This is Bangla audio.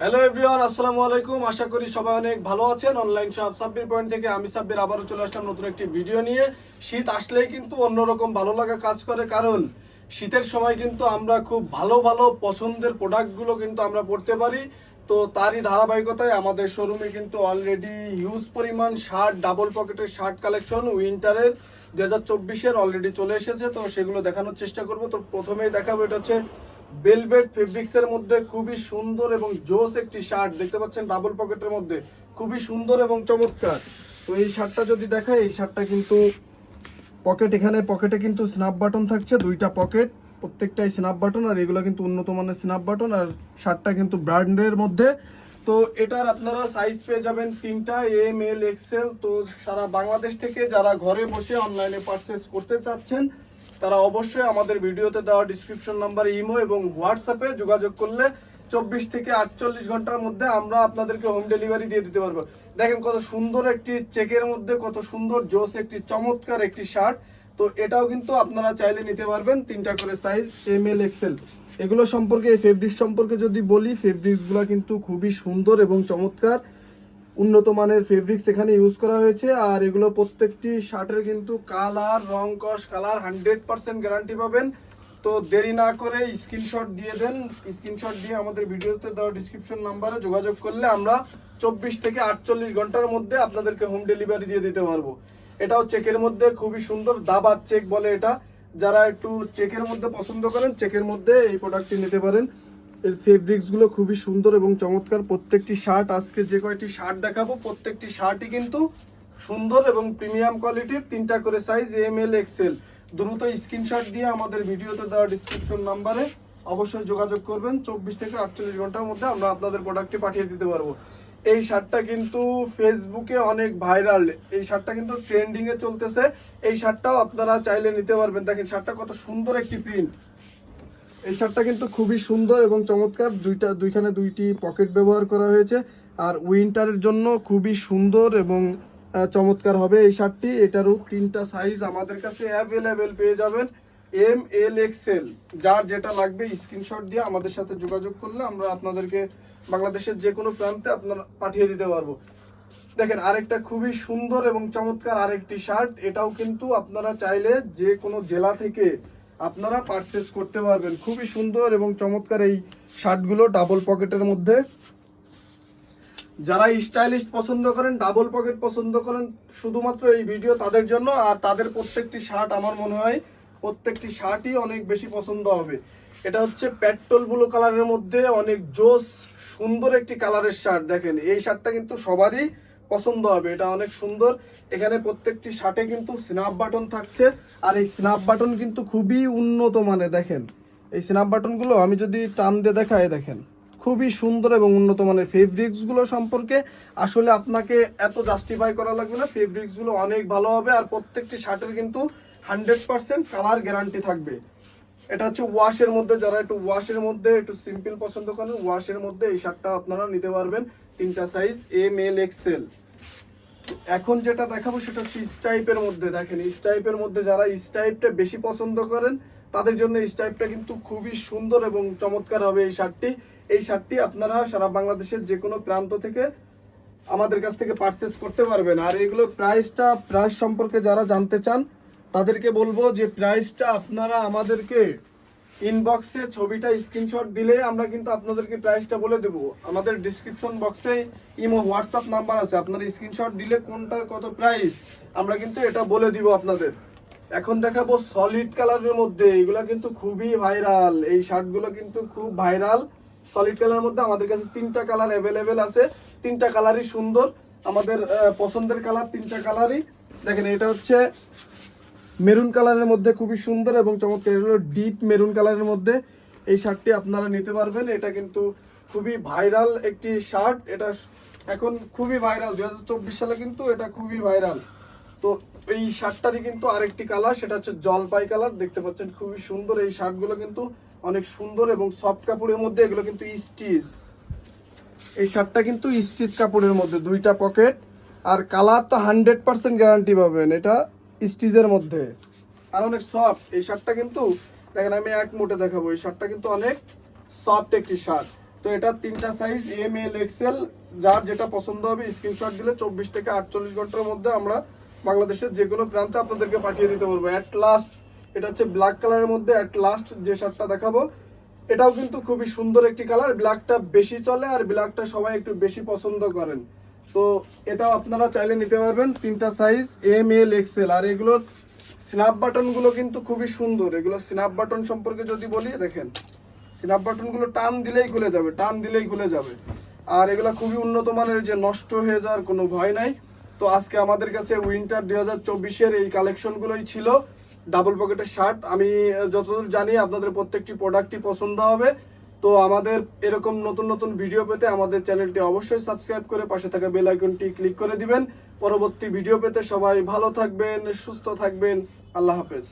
হ্যালো এভরিওয়ান আসসালামু আলাইকুম। আশা করি সবাই অনেক ভালো আছেন। অনলাইন শপ সাব্বির পয়েন্ট থেকে আমি সাব্বির আবারও চলে আসলাম নতুন একটি ভিডিও নিয়ে। শীত আসলেই কিন্তু অন্যরকম ভালো লাগা কাজ করে, কারণ শীতের সময় কিন্তু আমরা খুব ভালো ভালো পছন্দের প্রোডাক্টগুলো কিন্তু আমরা পড়তে পারি। তো তারই ধারাবাহিকতায় আমাদের শোরুমে কিন্তু অলরেডি হিউজ পরিমাণ শার্ট ডাবল পকেটের শার্ট কালেকশন উইন্টারের দু হাজার চব্বিশের অলরেডি চলে এসেছে। তো সেগুলো দেখানোর চেষ্টা করব। তো প্রথমেই দেখাবো, এটা হচ্ছে বেলভেট ফেব্রিক্স এর মধ্যে খুবই সুন্দর এবং জোস একটি শার্ট দেখতে পাচ্ছেন ডাবল পকেটের মধ্যে। খুবই সুন্দর এবং চমৎকার। তো এই শার্টটা যদি দেখায় এই শার্টটা কিন্তু পকেট এখানে পকেটে কিন্তু স্ন্যাপ বাটন থাকছে, দুইটা পকেট প্রত্যেকটাই স্ন্যাপ বাটন আর এগুলো কিন্তু উন্নত মানের স্ন্যাপ বাটন আর শার্টটা কিন্তু ব্র্যান্ডের মধ্যে। তো এটার আপনারা সাইজ পেয়ে যাবেন তিনটা এম এল এক্সেল তো সারা বাংলাদেশ থেকে যারা ঘরে বসে অনলাইনে পারচেস করতে চাচ্ছেন তারা অবশ্যই আমাদের ভিডিওতে দেওয়া ডিসক্রিপশন নাম্বার ইমো এবং হোয়াটসঅ্যাপে যোগাযোগ করলে চব্বিশ থেকে আটচল্লিশ ঘণ্টার মধ্যে আমরা আপনাদেরকে হোম ডেলিভারি দিয়ে দিতে পারব। দেখেন কত সুন্দর একটি চেকের মধ্যে, কত সুন্দর জোস, একটি চমৎকার একটি শার্ট তো এটাও কিন্তু আপনারা চাইলে নিতে পারবেন তিনটা করে সাইজ এম এল এক্সেল এগুলো সম্পর্কে, এই ফেব্রিক্স সম্পর্কে যদি বলি ফেব্রিক্সগুলো কিন্তু খুবই সুন্দর এবং চমৎকার। উন্নত মানের ফেব্রিক্স এখানে ইউজ করা হয়েছে, আর এগুলো প্রত্যেকটি শার্টের কিন্তু কালার রং, cost colour hundred percent guarantee পাবেন। তো দেরি না করে স্ক্রিনশট দিয়ে দেন। স্ক্রিনশট দিয়ে আমাদের ভিডিওতে দেওয়া ডিসক্রিপশন নাম্বারে যোগাযোগ করলে আমরা চব্বিশ থেকে আটচল্লিশ ঘণ্টার মধ্যে আপনাদেরকে হোম ডেলিভারি দিয়ে দিতে পারব। এটাও চেকের মধ্যে, খুবই সুন্দর দাবার চেক বলে এটা। যারা একটু চেকের মধ্যে পছন্দ করেন চেকের মধ্যে এই প্রোডাক্টটি নিতে পারেন। এর ফেব্রিক্সগুলো খুবই সুন্দর এবং চমৎকার। প্রত্যেকটি শার্ট আজকে যে কয়টি শার্ট দেখাবো, প্রত্যেকটি শার্টই কিন্তু সুন্দর এবং প্রিমিয়াম কোয়ালিটির তিনটা করে সাইজ এম এল এক্সেল দ্রুত স্ক্রিনশট দিয়ে আমাদের ভিডিওতে দেওয়া ডিসক্রিপশন নাম্বারে অবশ্যই যোগাযোগ করবেন। চব্বিশ থেকে আটচল্লিশ ঘণ্টার মধ্যে আমরা আপনাদের প্রোডাক্টটি পাঠিয়ে দিতে পারব। এই শার্টটা কিন্তু ফেসবুকে অনেক ভাইরাল এই শার্টটা কিন্তু ট্রেন্ডিংয়ে চলতেছে। এই শার্টটাও আপনারা চাইলে নিতে পারবেন। দেখেন শার্টটা কত সুন্দর একটি প্রিন্ট এই শার্টটা কিন্তু খুবই সুন্দর এবং চমৎকার। দুইটা, দুইখানে দুইটি পকেট ব্যবহার করা হয়েছে। আর উইন্টারের জন্য খুবই সুন্দর এবং চমৎকার হবে এই শার্টটি। এটারও তিনটা সাইজ আমাদের কাছে অ্যাভেলেবেল পেয়ে যাবেন। এম এল এক্সেল যার যেটা লাগবে স্ক্রিনশট দিয়ে আমাদের সাথে যোগাযোগ করলে আমরা আপনাদেরকে বাংলাদেশের যে কোনো প্রান্তে আপনার পাঠিয়ে দিতে পারব। দেখেন, আরেকটা খুবই সুন্দর এবং চমৎকার আরেকটি শার্ট। এটাও কিন্তু আপনারা চাইলে যে কোনো জেলা থেকে আপনারা পারচেস করতে পারবেন। খুবই সুন্দর এবং চমৎকার এই শার্টগুলো ডাবল পকেটের মধ্যে। যারা স্টাইলিশ পছন্দ করেন ডাবল পকেট পছন্দ করেন, শুধুমাত্র এই ভিডিও তাদের জন্য। আর তাদের প্রত্যেকটি শার্ট আমার মনে হয় প্রত্যেকটি শার্টই অনেক বেশি পছন্দ হবে। এটা হচ্ছে পেট্রোল ব্লু কালারের মধ্যে অনেক জোস, সুন্দর একটি কালারের শার্ট। দেখেন, এই শার্টটা কিন্তু সবারই পছন্দ হবে। এটা অনেক সুন্দর। এখানে প্রত্যেকটি শার্টে কিন্তু স্ন্যাপ বাটন থাকছে। আর এই স্ন্যাপ বাটন কিন্তু খুবই উন্নত মানে দেখেন। এই স্ন্যাপ বাটনগুলো আমি যদি টান দিয়ে দেখাই দেখেন। খুবই সুন্দর এবং উন্নত মানের ফেব্রিক্সগুলো সম্পর্কে। আসলে আপনাকে এত জাস্টিফাই করা লাগবে না। ফেব্রিক্সগুলো অনেক ভালো হবে আর প্রত্যেকটি শার্টের কিন্তু হান্ড্রেড পার্সেন্ট কালার গ্যারান্টি থাকবে। এটা হচ্ছে ওয়াশের মধ্যে, যারা একটু ওয়াশের মধ্যে একটু সিম্পল পছন্দ করেন ওয়াশের মধ্যে এই শার্টটা আপনারা নিতে পারবেন। তিনটা সাইজ এম এল এক্সেল এখন যেটা দেখাবো সেটা হচ্ছে স্টাইপের মধ্যে। দেখেন স্টাইপের মধ্যে যারা স্টাইপটা বেশি পছন্দ করেন, তাদের জন্য স্টাইপটা কিন্তু খুবই সুন্দর এবং চমৎকার হবে এই শার্টটি। এই শার্টটি আপনারা সারা বাংলাদেশের যে কোনো প্রান্ত থেকে আমাদের কাছ থেকে পারচেস করতে পারবেন। আর এগুলোর প্রাইসটা প্রাইস সম্পর্কে যারা জানতে চান, তাদেরকে বলব যে প্রাইসটা আপনারা আমাদেরকে ইনবক্সে ছবিটা স্ক্রিনশট দিলে আমরা কিন্তু আপনাদেরকে প্রাইসটা বলে দেবো। আমাদের ডিসক্রিপশন বক্সে ইমো হোয়াটসঅ্যাপ নাম্বার আছে। আপনারা স্ক্রিনশট দিলে কোনটার কত প্রাইস আমরা কিন্তু এটা বলে দিব আপনাদের। এখন দেখাবো সলিড কালারের মধ্যে, এগুলা কিন্তু খুবই ভাইরাল এই শার্টগুলো কিন্তু খুব ভাইরাল সলিড কালারের মধ্যে আমাদের কাছে তিনটা কালার অ্যাভেলেবেল আছে। তিনটা কালারই সুন্দর। আমাদের পছন্দের কালার তিনটা কালারই দেখেন, এটা হচ্ছে মেরুন কালারের মধ্যে খুবই সুন্দর এবং চমৎকার। হলো ডিপ মেরুন কালারের মধ্যে এই শার্টটি আপনারা নিতে পারবেন। এটা কিন্তু খুবই ভাইরাল একটি শার্ট। এটা এখন খুবই ভাইরাল। দু হাজার চব্বিশ সালে কিন্তু এটা খুবই ভাইরাল। তো এই শার্টটারই কিন্তু আরেকটি কালার, সেটা হচ্ছে জলপাই কালার। দেখতে পাচ্ছেন, খুবই সুন্দর এই শার্টগুলো কিন্তু অনেক সুন্দর এবং সফট কাপড়ের মধ্যে এগুলো কিন্তু স্টিচ। এই শার্টটা কিন্তু স্টিচ কাপড়ের মধ্যে, দুইটা পকেট। আর কালার তো হান্ড্রেড পার্সেন্ট গ্যারান্টি পাবেন। এটা স্টিচের মধ্যে। আর অনেক সফট এই শার্টটা কিন্তু, দেখেন আমি এক মুঠে দেখাবো। এই শার্টটা কিন্তু অনেক সফট একটি শার্ট। তো এটা তিনটা সাইজ এম এল এক্সেল যার যেটা পছন্দ হবে স্ক্রিনশট দিলে চব্বিশ থেকে আটচল্লিশ ঘণ্টার মধ্যে আমরা বাংলাদেশের যে কোনো প্রান্তে আপনাদেরকে পাঠিয়ে দিতে পারব। অ্যাট লাস্ট এটা হচ্ছে ব্ল্যাক কালারের মধ্যে অ্যাট লাস্ট যে শার্টটা দেখাবো। এটাও কিন্তু খুবই সুন্দর একটি কালার ব্ল্যাকটা বেশি চলে আর ব্ল্যাকটা সবাই একটু বেশি পছন্দ করেন। তো এটাও আপনারা চাইলে নিতে পারবেন। তিনটা সাইজ এম এল এক্সেল আর এগুলোর স্ন্যাপ বাটনগুলো কিন্তু খুবই সুন্দর। এগুলো স্ন্যাপ বাটন সম্পর্কে যদি বলি, দেখেন স্ন্যাপ বাটনগুলো টান দিলেই খুলে যাবে, টান দিলেই খুলে যাবে। আর এগুলো খুবই উন্নত মানের, যে নষ্ট হয়ে যাওয়ার কোনো ভয় নাই। তো আজকে আমাদের কাছে উইন্টার দুই হাজার চব্বিশের এই কালেকশনগুলোই ছিল। ডাবল পকেটের শার্ট আমি যতদূর জানি, আপনাদের প্রত্যেকটি প্রোডাক্টই পছন্দ হবে। তো আমাদের এরকম নতুন নতুন ভিডিও পেতে আমাদের চ্যানেলটি অবশ্যই সাবস্ক্রাইব করে পাশে থাকা বেল আইকনটি ক্লিক করে দিবেন। পরবর্তী ভিডিও পেতে সবাই ভালো থাকবেন, সুস্থ থাকবেন। আল্লাহ হাফেজ।